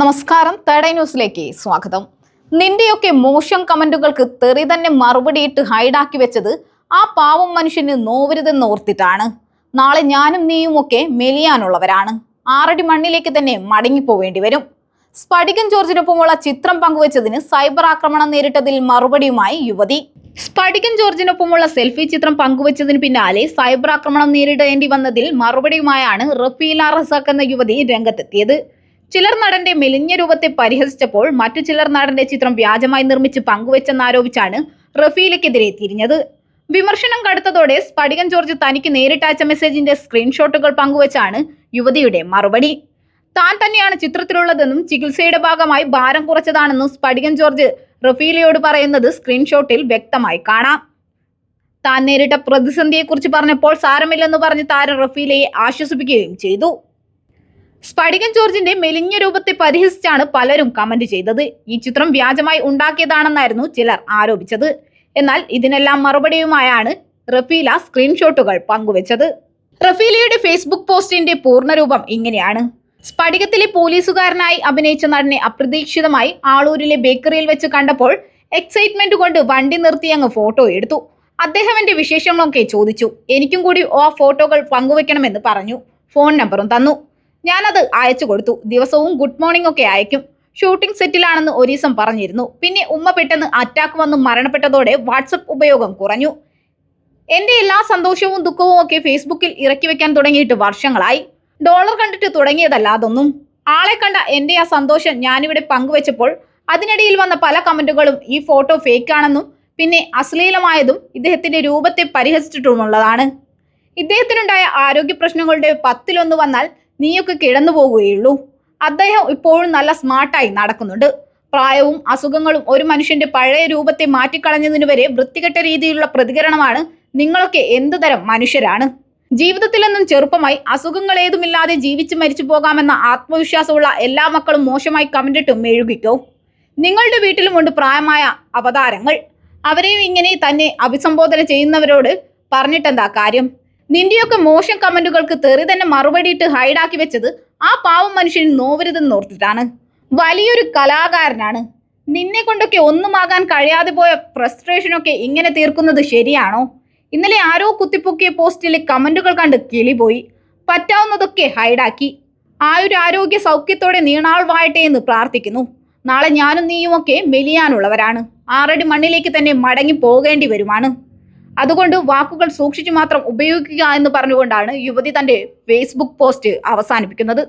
നമസ്കാരം. തേടൈ ന്യൂസിലേക്ക് സ്വാഗതം. നിന്റെയൊക്കെ മോശം കമന്റുകൾക്ക് തെറി തന്നെ മറുപടിയിട്ട് ഹൈഡാക്കി വെച്ചത് ആ പാവം മനുഷ്യന് നോവരുതെന്ന് ഓർത്തിട്ടാണ്. നാളെ ഞാനും നീയും ഒക്കെ മെലിയാനുള്ളവരാണ്. ആറടി മണ്ണിലേക്ക് തന്നെ മടങ്ങിപ്പോവേണ്ടി വരും. സ്ഫടികൻ ജോർജിനൊപ്പമുള്ള ചിത്രം പങ്കുവച്ചതിന് സൈബർ ആക്രമണം നേരിട്ടതിൽ മറുപടിയുമായി യുവതി. സ്ഫടികൻ ജോർജിനൊപ്പമുള്ള സെൽഫി ചിത്രം പങ്കുവച്ചതിന് പിന്നാലെ സൈബർ ആക്രമണം നേരിടേണ്ടി വന്നതിൽ മറുപടിയുമായാണ് റഫീല റസാഖ് എന്ന യുവതി രംഗത്തെത്തിയത്. ചിലർ നടന്റെ മെലിഞ്ഞ രൂപത്തെ പരിഹസിച്ചപ്പോൾ മറ്റു ചിലർ നടന്റെ ചിത്രം വ്യാജമായി നിർമ്മിച്ച് പങ്കുവച്ചെന്നാരോപിച്ചാണ് റഫീലയ്ക്കെതിരെ തിരിഞ്ഞത്. വിമർശനം കടുത്തതോടെ സ്ഫടികൻ ജോർജ് തനിക്ക് നേരിട്ടയച്ച മെസ്സേജിന്റെ സ്ക്രീൻഷോട്ടുകൾ പങ്കുവച്ചാണ് യുവതിയുടെ മറുപടി. താൻ തന്നെയാണ് ചിത്രത്തിലുള്ളതെന്നും ചികിത്സയുടെ ഭാഗമായി ഭാരം കുറച്ചതാണെന്നും സ്ഫടികൻ ജോർജ് റഫീലയോട് പറയുന്നത് സ്ക്രീൻഷോട്ടിൽ വ്യക്തമായി കാണാം. താൻ നേരിട്ട പ്രതിസന്ധിയെക്കുറിച്ച് പറഞ്ഞപ്പോൾ സാരമില്ലെന്ന് പറഞ്ഞ് താരം റഫീലയെ ആശ്വസിപ്പിക്കുകയും ചെയ്തു. സ്ഫടികൻ ജോർജിന്റെ മെലിഞ്ഞ രൂപത്തെ പരിഹസിച്ചാണ് പലരും കമന്റ് ചെയ്തത്. ഈ ചിത്രം വ്യാജമായി ഉണ്ടാക്കിയതാണെന്നായിരുന്നു ചിലർ ആരോപിച്ചത്. എന്നാൽ ഇതിനെല്ലാം മറുപടിയുമായാണ് റഫീല സ്ക്രീൻഷോട്ടുകൾ പങ്കുവച്ചത്. റഫീലയുടെ ഫേസ്ബുക്ക് പോസ്റ്റിന്റെ പൂർണരൂപം ഇങ്ങനെയാണ്. സ്ഫടികത്തിലെ പോലീസുകാരനായി അഭിനയിച്ച നടനെ അപ്രതീക്ഷിതമായി ആളൂരിലെ ബേക്കറിയിൽ വെച്ച് കണ്ടപ്പോൾ എക്സൈറ്റ്മെന്റ് കൊണ്ട് വണ്ടി നിർത്തി അങ്ങ് ഫോട്ടോ എടുത്തു. അദ്ദേഹം എന്റെ വിശേഷങ്ങളൊക്കെ ചോദിച്ചു. എനിക്കും കൂടി ആ ഫോട്ടോകൾ പങ്കുവെക്കണമെന്ന് പറഞ്ഞു. ഫോൺ നമ്പറും തന്നു. ഞാനത് അയച്ചു കൊടുത്തു. ദിവസവും ഗുഡ് മോർണിംഗ് ഒക്കെ അയക്കും. ഷൂട്ടിംഗ് സെറ്റിലാണെന്ന് ഒരു ദിവസം പറഞ്ഞിരുന്നു. പിന്നെ ഉമ്മ പെട്ടെന്ന് അറ്റാക്ക് വന്ന് മരണപ്പെട്ടതോടെ വാട്സപ്പ് ഉപയോഗം കുറഞ്ഞു. എന്റെ എല്ലാ സന്തോഷവും ദുഃഖവും ഒക്കെ ഫേസ്ബുക്കിൽ ഇറക്കി വെക്കാൻ തുടങ്ങിയിട്ട് വർഷങ്ങളായി. ഡോളർ കണ്ടിട്ട് തുടങ്ങിയതല്ല അതൊന്നും. ആളെ കണ്ട എന്റെ ആ സന്തോഷം ഞാനിവിടെ പങ്കുവെച്ചപ്പോൾ അതിനിടയിൽ വന്ന പല കമന്റുകളും ഈ ഫോട്ടോ ഫേക്ക് ആണെന്നും പിന്നെ അശ്ലീലമായതും ഇദ്ദേഹത്തിന്റെ രൂപത്തെ പരിഹസിച്ചിട്ടുമുള്ളതാണ്. ഇദ്ദേഹത്തിനുണ്ടായ ആരോഗ്യ പ്രശ്നങ്ങളുടെ പത്തിലൊന്ന് വന്നാൽ നീയൊക്കെ കിടന്നു പോകുകയുള്ളൂ. അദ്ദേഹം ഇപ്പോഴും നല്ല സ്മാർട്ടായി നടക്കുന്നുണ്ട്. പ്രായവും അസുഖങ്ങളും ഒരു മനുഷ്യന്റെ പഴയ രൂപത്തെ മാറ്റിക്കളഞ്ഞതിനു വരെ വൃത്തികെട്ട രീതിയിലുള്ള പ്രതികരണമാണ് നിങ്ങളൊക്കെ എന്തുതരം മനുഷ്യരാണ്? ജീവിതത്തിലെന്നും ചെറുപ്പമായി അസുഖങ്ങൾ ഏതുമില്ലാതെ ജീവിച്ച് മരിച്ചു പോകാമെന്ന ആത്മവിശ്വാസമുള്ള എല്ലാ മക്കളും മോശമായി കമന്റിട്ട് മെഴുകിക്കോ നിങ്ങളുടെ വീട്ടിലുമുണ്ട് പ്രായമായ അവതാരങ്ങൾ. അവരെയും ഇങ്ങനെ തന്നെ അഭിസംബോധന ചെയ്യുന്നവരോട് പറഞ്ഞിട്ടെന്താ കാര്യം? നിന്റെയൊക്കെ മോശം കമന്റുകൾക്ക് തെറി തന്നെ മറുപടിയിട്ട് ഹൈഡാക്കി വെച്ചത് ആ പാവം മനുഷ്യന് നോവരുതെന്ന് ഓർത്തിട്ടാണ്. വലിയൊരു കലാകാരനാണ്. നിന്നെ കൊണ്ടൊക്കെ ഒന്നുമാകാൻ കഴിയാതെ പോയ ഫ്രസ്ട്രേഷനൊക്കെ ഇങ്ങനെ തീർക്കുന്നത് ശരിയാണോ? ഇന്നലെ ആരോ കുത്തിപ്പൊക്കിയ പോസ്റ്റിലെ കമന്റുകൾ കണ്ട് കിളിപോയി പറ്റാവുന്നതൊക്കെ ഹൈഡാക്കി ഒരു ആരോഗ്യ സൗഖ്യത്തോടെ നീണാൾ വാഴട്ടെ എന്ന് പ്രാർത്ഥിക്കുന്നു. നാളെ ഞാനും നീയുമൊക്കെ മെലിയാനുള്ളവരാണ്. ആറടി മണ്ണിലേക്ക് തന്നെ മടങ്ങി പോകേണ്ടി വരുമാണ് അതുകൊണ്ട് വാക്കുകൾ സൂക്ഷിച്ചു മാത്രം ഉപയോഗിക്കുക എന്ന് പറഞ്ഞുകൊണ്ടാണ് യുവതി തന്റെ ഫേസ്ബുക്ക് പോസ്റ്റ് അവസാനിപ്പിക്കുന്നത്.